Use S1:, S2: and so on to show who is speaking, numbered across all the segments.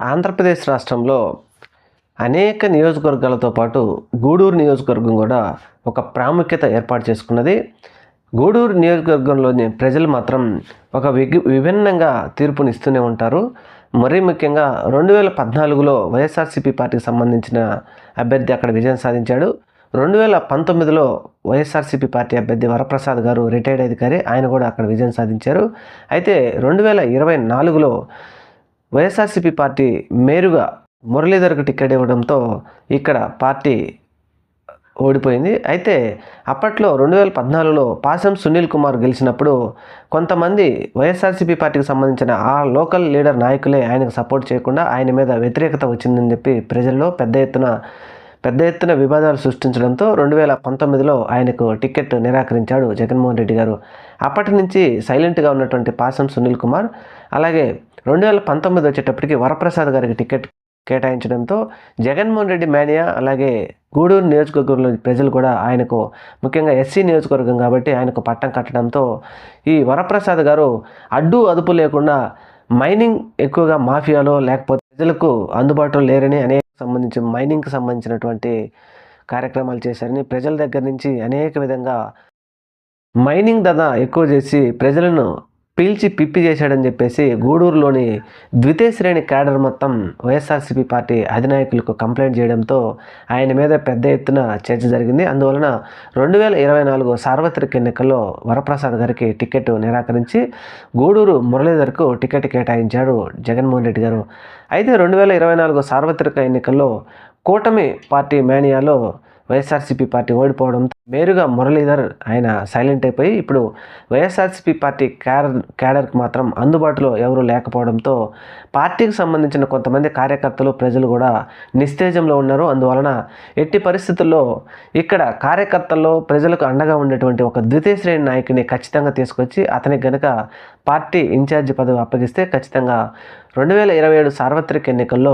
S1: ఆంధ్రప్రదేశ్ రాష్ట్రంలో అనేక నియోజకవర్గాలతో పాటు గూడూరు నియోజకవర్గం కూడా ఒక ప్రాముఖ్యత ఏర్పాటు చేసుకున్నది. గూడూరు నియోజకవర్గంలోని ప్రజలు మాత్రం ఒక విగి విభిన్నంగా తీర్పునిస్తూనే ఉంటారు. మరీ ముఖ్యంగా రెండు వేల పద్నాలుగులో వైఎస్ఆర్సీపీ పార్టీకి సంబంధించిన అభ్యర్థి అక్కడ విజయం సాధించాడు. రెండు వేల పంతొమ్మిదిలో వైఎస్ఆర్సీపీ పార్టీ అభ్యర్థి వరప్రసాద్ గారు రిటైర్డ్ అధికారి ఆయన కూడా అక్కడ విజయం సాధించారు. అయితే రెండు వేల ఇరవై నాలుగులో వైఎస్ఆర్సీపీ పార్టీ మేరుగా మురళీధర్కు టికెట్ ఇవ్వడంతో ఇక్కడ పార్టీ ఓడిపోయింది. అయితే అప్పట్లో రెండు వేల పద్నాలుగులో పాసం సునీల్ కుమార్ గెలిచినప్పుడు కొంతమంది వైఎస్ఆర్సీపీ పార్టీకి సంబంధించిన ఆ లోకల్ లీడర్ నాయకులే ఆయనకు సపోర్ట్ చేయకుండా ఆయన మీద వ్యతిరేకత వచ్చిందని చెప్పి ప్రజల్లో పెద్ద ఎత్తున పెద్ద ఎత్తున వివాదాలు సృష్టించడంతో రెండు వేల పంతొమ్మిదిలో ఆయనకు టికెట్ నిరాకరించాడు జగన్మోహన్ రెడ్డి గారు. అప్పటి నుంచి సైలెంట్గా ఉన్నటువంటి పాసం సునీల్ కుమార్ అలాగే రెండు వేల పంతొమ్మిది వచ్చేటప్పటికి వరప్రసాద్ గారికి టికెట్ కేటాయించడంతో జగన్మోహన్ రెడ్డి మేనియా అలాగే గూడూరు నియోజకవర్గంలో ప్రజలు కూడా ఆయనకు ముఖ్యంగా ఎస్సీ నియోజకవర్గం కాబట్టి ఆయనకు పట్టం కట్టడంతో ఈ వరప్రసాద్ గారు అడ్డు అదుపు లేకుండా మైనింగ్ ఎక్కువగా మాఫియాలో లేకపోతే ప్రజలకు అందుబాటులో లేరని అనేక సంబంధించి మైనింగ్కి సంబంధించినటువంటి కార్యక్రమాలు చేశారని ప్రజల దగ్గర నుంచి అనేక విధంగా మైనింగ్ ధన ఎక్కువ చేసి ప్రజలను పీల్చి పిప్పి చేశాడని చెప్పేసి గూడూరులోని ద్వితీయ శ్రేణి క్యాడర్ మొత్తం వైఎస్ఆర్సీపీ పార్టీ అధినాయకులకు కంప్లైంట్ చేయడంతో ఆయన మీద పెద్ద ఎత్తున చర్చ జరిగింది. అందువలన రెండు వేల ఇరవై నాలుగు సార్వత్రిక ఎన్నికల్లో వరప్రసాద్ గారికి టికెట్ నిరాకరించి గూడూరు మురళీధర్కు టికెట్ కేటాయించాడు జగన్మోహన్ రెడ్డి గారు. అయితే రెండు వేల ఇరవై నాలుగు సార్వత్రిక ఎన్నికల్లో కూటమి పార్టీ మేనియాలో వైఎస్ఆర్సీపీ పార్టీ ఓడిపోవడంతో మేరుగా మురళీధర్ ఆయన సైలెంట్ అయిపోయి ఇప్పుడు వైఎస్ఆర్సీపీ పార్టీ క్యాడర్ క్యాడర్కి మాత్రం అందుబాటులో ఎవరూ లేకపోవడంతో పార్టీకి సంబంధించిన కొంతమంది కార్యకర్తలు ప్రజలు కూడా నిస్తేజంలో ఉన్నారు. అందువలన ఎట్టి పరిస్థితుల్లో ఇక్కడ కార్యకర్తల్లో ప్రజలకు అండగా ఉండేటువంటి ఒక ద్వితీయ శ్రేణి నాయకుని ఖచ్చితంగా తీసుకొచ్చి అతనికి గనుక పార్టీ ఇన్ఛార్జి పదవి అప్పగిస్తే ఖచ్చితంగా రెండు వేల ఇరవై ఏడు సార్వత్రిక ఎన్నికల్లో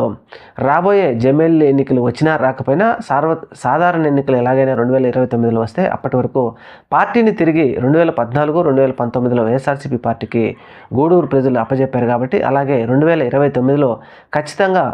S1: రాబోయే జమేల్ ఎన్నికలు వచ్చినా రాకపోయినా సార్వ సాధారణ ఎన్నికలు ఎలాగైనా రెండు వేల ఇరవై తొమ్మిదిలో వస్తే అప్పటి వరకు పార్టీని తిరిగి రెండు వేల పద్నాలుగు రెండు వేల పంతొమ్మిదిలో వైఎస్ఆర్సీపీ పార్టీకి గూడూరు ప్రజలు అప్పజెప్పారు కాబట్టి అలాగే రెండు వేల ఇరవై తొమ్మిదిలో ఖచ్చితంగా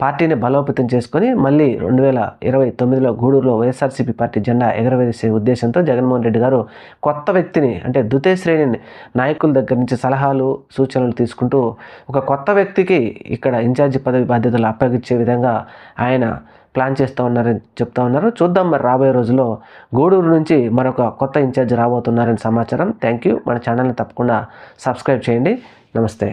S1: పార్టీని బలోపేతం చేసుకొని మళ్ళీ రెండు వేల ఇరవై తొమ్మిదిలో గూడూరులో వైఎస్ఆర్సీపీ పార్టీ జెండా ఎగరవేసే ఉద్దేశంతో జగన్మోహన్ రెడ్డి గారు కొత్త వ్యక్తిని అంటే ద్వితీయ శ్రేణి నాయకుల దగ్గర నుంచి సలహాలు సూచనలు తీసుకుంటూ ఒక కొత్త వ్యక్తికి ఇక్కడ ఇన్ఛార్జి పదవి బాధ్యతలు అప్పగించే విధంగా ఆయన ప్లాన్ చేస్తూ ఉన్నారని చెప్తా ఉన్నారు. చూద్దాం మరి రాబోయే రోజుల్లో గూడూరు నుంచి మరొక కొత్త ఇన్ఛార్జ్ రాబోతున్నారని సమాచారం. థ్యాంక్ యూ మన ఛానల్ని తప్పకుండా సబ్స్క్రైబ్ చేయండి. నమస్తే.